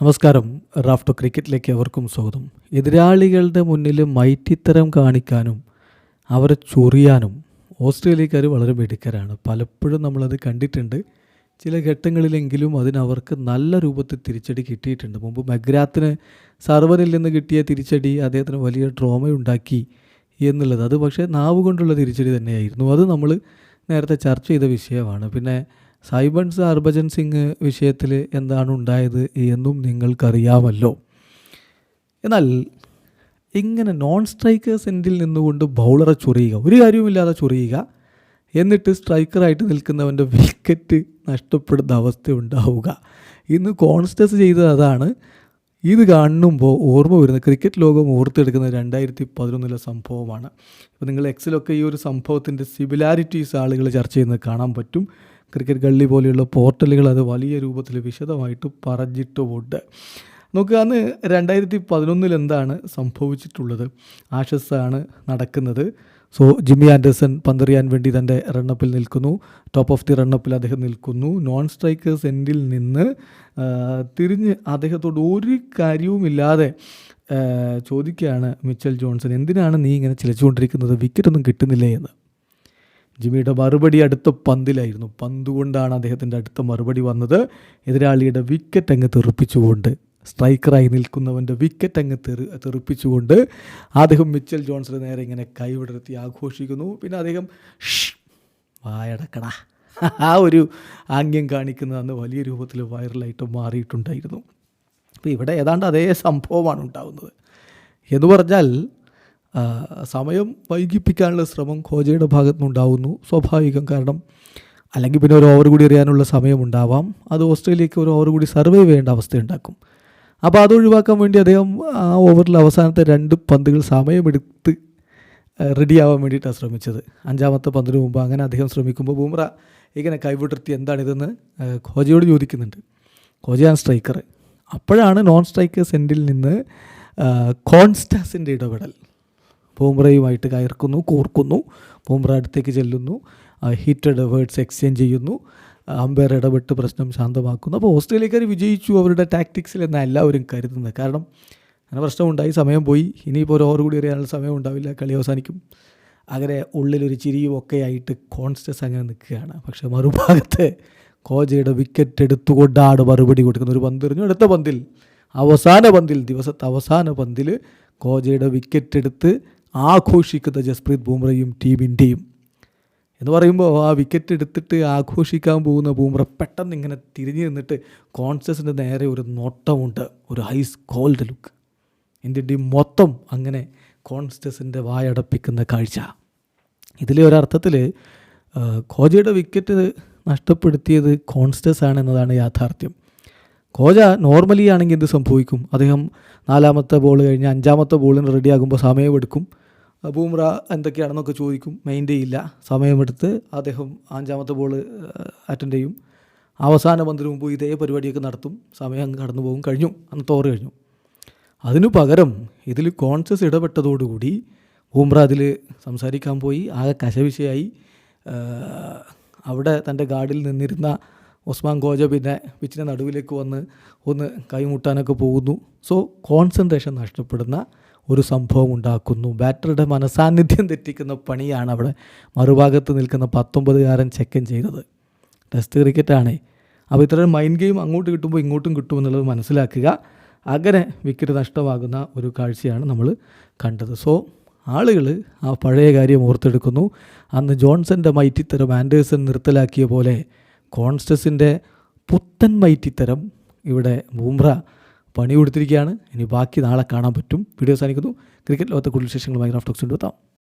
നമസ്കാരം. റാഫ്റ്റോ ക്രിക്കറ്റിലേക്ക് അവർക്കും സ്വാഗതം. എതിരാളികളുടെ മുന്നിൽ മൈറ്റിത്തരം കാണിക്കാനും അവരെ ചൊറിയാനും ഓസ്ട്രേലിയക്കാർ വളരെ മിടുക്കരാണ്. പലപ്പോഴും നമ്മളത് കണ്ടിട്ടുണ്ട്. ചില ഘട്ടങ്ങളിലെങ്കിലും അതിനവർക്ക് നല്ല രൂപത്തിൽ തിരിച്ചടി കിട്ടിയിട്ടുണ്ട്. മുമ്പ് മഗ്രാത്തിന് സർവനിൽ നിന്ന് കിട്ടിയ തിരിച്ചടി അദ്ദേഹത്തിന് വലിയ ഡ്രോമയുണ്ടാക്കി എന്നുള്ളത്. അത് പക്ഷേ നാവ് കൊണ്ടുള്ള തിരിച്ചടി തന്നെയായിരുന്നു. അത് നമ്മൾ നേരത്തെ ചർച്ച ചെയ്ത വിഷയമാണ്. പിന്നെ സൈബൺസ് ഹർഭജൻ സിംഗ് വിഷയത്തിൽ എന്താണ് ഉണ്ടായത് എന്നും നിങ്ങൾക്കറിയാമല്ലോ. എന്നാൽ ഇങ്ങനെ നോൺ സ്ട്രൈക്കേഴ്സ് എൻഡിൽ നിന്നുകൊണ്ട് ബൗളറെ ചൊറിയുക ഒരു കാര്യവുമില്ലാതെ ചൊറിയുക എന്നിട്ട് സ്ട്രൈക്കറായിട്ട് നിൽക്കുന്നവന്റെ വിക്കറ്റ് നഷ്ടപ്പെടുന്ന അവസ്ഥ ഉണ്ടാവുക. ഇന്ന് കോൺസ്റ്റസ് ചെയ്തത് അതാണ്. ഇത് കാണുമ്പോൾ ഓർമ്മ വരുന്ന ക്രിക്കറ്റ് ലോകം ഓർത്തെടുക്കുന്ന രണ്ടായിരത്തി പതിനൊന്നിലെ സംഭവമാണ്. ഇപ്പോൾ നിങ്ങൾ എക്സിലൊക്കെ ഈ ഒരു സംഭവത്തിന്റെ സിമിലാരിറ്റീസ് ആളുകൾ ചർച്ച ചെയ്യുന്നത് കാണാൻ പറ്റും. ക്രിക്കറ്റ് ഗള്ളി പോലെയുള്ള പോർട്ടലുകൾ അത് വലിയ രൂപത്തിൽ വിശദമായിട്ട് പറഞ്ഞിട്ടുമുണ്ട്. നോക്കുക അന്ന് രണ്ടായിരത്തി പതിനൊന്നിൽ എന്താണ് സംഭവിച്ചിട്ടുള്ളത്? ആഷസ് ആണ് നടക്കുന്നത്. സോ ജിമ്മി ആൻഡേഴ്സൺ പന്തെറിയാൻ വേണ്ടി തന്റെ റണ്ണപ്പിൽ നിൽക്കുന്നു. ടോപ്പ് ഓഫ് ദി റണ്ണപ്പിൽ അദ്ദേഹം നിൽക്കുന്നു. നോൺ സ്ട്രൈക്കേഴ്സ് എൻഡിൽ നിന്ന് തിരിഞ്ഞ് അദ്ദേഹത്തോട് ഒരു കാര്യവുമില്ലാതെ ചോദിക്കുകയാണ് മിച്ചൽ ജോൺസൺ. എന്തിനാണ് നീ ഇങ്ങനെ ചിലച്ചുകൊണ്ടിരിക്കുന്നത്? വിക്കറ്റൊന്നും കിട്ടുന്നില്ലേ എന്ന്. ജിമ്മിയുടെ മറുപടി അടുത്ത പന്തിലായിരുന്നു. പന്തുകൊണ്ടാണ് അദ്ദേഹത്തിന്റെ അടുത്ത മറുപടി വന്നത്. എതിരാളിയുടെ വിക്കറ്റ് അങ്ങ് തെറിപ്പിച്ചുകൊണ്ട് സ്ട്രൈക്കറായി നിൽക്കുന്നവന്റെ വിക്കറ്റ് അങ്ങ് തെറി തെറിപ്പിച്ചുകൊണ്ട് അദ്ദേഹം മിച്ചൽ ജോൺസിന് നേരെ ഇങ്ങനെ കൈവിടർത്തി ആഘോഷിക്കുന്നു. പിന്നെ അദ്ദേഹം വായടക്കടാ. ആ ഒരു ആംഗ്യം കാണിക്കുന്നത് അന്ന് വലിയ രൂപത്തിൽ വൈറലായിട്ട് മാറിയിട്ടുണ്ടായിരുന്നു. അപ്പോൾ ഇവിടെ ഏതാണ്ട് അതേ സംഭവമാണ് ഉണ്ടാകുന്നത് എന്ന് പറഞ്ഞാൽ സമയം വൈകിപ്പിക്കാനുള്ള ശ്രമം ഖോജയുടെ ഭാഗത്തു നിന്നുണ്ടാവുന്നു. സ്വാഭാവികം കാരണം അല്ലെങ്കിൽ പിന്നെ ഒരു ഓവർ കൂടി എറിയാനുള്ള സമയമുണ്ടാവാം. അത് ഓസ്ട്രേലിയക്ക് ഒരു ഓവർ കൂടി സർവേ ചെയ്യേണ്ട അവസ്ഥയുണ്ടാക്കും. അപ്പോൾ അത് ഒഴിവാക്കാൻ വേണ്ടി അദ്ദേഹം ആ ഓവറിൽ അവസാനത്തെ രണ്ട് പന്തുകൾ സമയമെടുത്ത് റെഡിയാവാൻ വേണ്ടിയിട്ടാണ് ശ്രമിച്ചത്. അഞ്ചാമത്തെ പന്തിന് മുമ്പ് അങ്ങനെ അദ്ദേഹം ശ്രമിക്കുമ്പോൾ ബൂമ്ര ഇങ്ങനെ കൈവിടർത്തി എന്താണിതെന്ന് ഖോജയോട് ചോദിക്കുന്നുണ്ട്. ഖോജയാണ് സ്ട്രൈക്കർ അപ്പോഴാണ് നോൺ സ്ട്രൈക്കേഴ്സ് എൻഡിൽ നിന്ന് കോൺസ്റ്റാസിന്റെ ഇടപെടൽ. ബൂമ്രയുമായിട്ട് കയർക്കുന്നു കൂർക്കുന്നു പൂമ്പ്ര അടുത്തേക്ക് ചെല്ലുന്നു ഹീറ്റഡ് വേർഡ്സ് എക്സ്ചേഞ്ച് ചെയ്യുന്നു അമ്പയർ ഇടപെട്ട് പ്രശ്നം ശാന്തമാക്കുന്നു. അപ്പോൾ ഓസ്ട്രേലിയക്കാർ വിജയിച്ചു അവരുടെ ടാക്ടിക്സിൽ എന്നാണ് എല്ലാവരും കരുതുന്നത്. കാരണം അങ്ങനെ പ്രശ്നമുണ്ടായി സമയം പോയി. ഇനിയിപ്പോൾ ഒരു ഓവർ കൂടി എറിയാനുള്ള സമയം ഉണ്ടാവില്ല കളി അവസാനിക്കും. അങ്ങനെ ഉള്ളിലൊരു ചിരിയും ഒക്കെ ആയിട്ട് കോൺസ്റ്റസ് അങ്ങനെ നിൽക്കുകയാണ്. പക്ഷേ മറുഭാഗത്ത് കോജയുടെ വിക്കറ്റ് എടുത്തുകൊണ്ടാണ് മറുപടി കൊടുക്കുന്നത്. ഒരു പന്ത് എറിഞ്ഞു. അടുത്ത പന്തിൽ അവസാന പന്തിൽ ദിവസത്തെ അവസാന പന്തിൽ കോജയുടെ വിക്കറ്റ് എടുത്ത് ആഘോഷിക്കുന്ന ജസ്പ്രീത് ബൂമ്രയും ടീം ഇന്ത്യയും. എന്ന് പറയുമ്പോൾ ആ വിക്കറ്റ് എടുത്തിട്ട് ആഘോഷിക്കാൻ പോകുന്ന ബൂമ്ര പെട്ടെന്ന് ഇങ്ങനെ തിരിഞ്ഞു നിന്നിട്ട് കോൺഷ്യസിന്റെ നേരെ ഒരു നോട്ടമുണ്ട്. ഒരു ice cold look Indian team മൊത്തം അങ്ങനെ കോൺസ്റ്റസിന്റെ വായടപ്പിക്കുന്ന കാഴ്ച. ഇതിലെ ഒരർത്ഥത്തിൽ കോജയുടെ വിക്കറ്റ് നഷ്ടപ്പെടുത്തിയത് കോൺസ്റ്റസ് ആണ് എന്നതാണ് യാഥാർത്ഥ്യം. കോജ നോർമലി ആണെങ്കിൽ എന്ത് സംഭവിക്കും? അദ്ദേഹം നാലാമത്തെ ബോൾ കഴിഞ്ഞ് അഞ്ചാമത്തെ ബോളിന് റെഡിയാകുമ്പോൾ സമയമെടുക്കും. ബൂമ്ര എന്തൊക്കെയാണെന്നൊക്കെ ചോദിക്കും. മൈൻഡ് ചെയ്യില്ല സമയമെടുത്ത് അദ്ദേഹം അഞ്ചാമത്തെ ബോൾ അറ്റൻഡ് ചെയ്യും. അവസാന പന്തിന് മുമ്പ് ഇതേ പരിപാടിയൊക്കെ നടത്തും. സമയം കടന്നു പോകും. കഴിഞ്ഞു. അന്ന് തോറ് കഴിഞ്ഞു. അതിനു പകരം ഇതിൽ കോൺഷ്യസ് ഇടപെട്ടതോടുകൂടി ബൂമ്ര അതിൽ സംസാരിക്കാൻ പോയി. ആകെ കശവിശയായി അവിടെ തന്റെ ഗാർഡിൽ നിന്നിരുന്ന ഉസ്മാൻ ഗോജ പിന്നെ പിച്ചിന്റെ നടുവിലേക്ക് വന്ന് ഒന്ന് കൈമുട്ടാനൊക്കെ പോകുന്നു. സോ കോൺസെൻട്രേഷൻ നഷ്ടപ്പെടുന്ന ഒരു സംഭവം ഉണ്ടാക്കുന്നു. ബാറ്ററുടെ മനസാന്നിധ്യം തെറ്റിക്കുന്ന പണിയാണ് അവിടെ മറുഭാഗത്ത് നിൽക്കുന്ന പത്തൊമ്പതുകാരൻ ചെക്കൻ ചെയ്തത്. ടെസ്റ്റ് ക്രിക്കറ്റാണ് അപ്പോൾ ഇത്തരം മൈൻഡ് ഗെയിം അങ്ങോട്ട് കിട്ടുമ്പോൾ ഇങ്ങോട്ടും കിട്ടുമെന്നുള്ളത് മനസ്സിലാക്കുക. അങ്ങനെ വിക്കറ്റ് നഷ്ടമാകുന്ന ഒരു കാഴ്ചയാണ് നമ്മൾ കണ്ടത്. സോ ആളുകൾ ആ പഴയ കാര്യം ഓർത്തെടുക്കുന്നു. അന്ന് ജോൺസന്റെ മൈറ്റിത്തരം ആൻഡേഴ്സൺ നിർത്തലാക്കിയ പോലെ കോൺസ്റ്റസിന്റെ പുത്തൻ മൈറ്റിത്തരം ഇവിടെ ബൂമ്ര പണി കൊടുത്തിരിക്കുകയാണ്. ഇനി ബാക്കി നാളെ കാണാൻ പറ്റും. വീഡിയോ സാധിക്കുന്നു ക്രിക്കറ്റ് ലോകത്തെ കൂടുതൽ വിശേഷങ്ങളുമായി റാഫ്റ്റോക്സ് കൊണ്ടുവെത്താം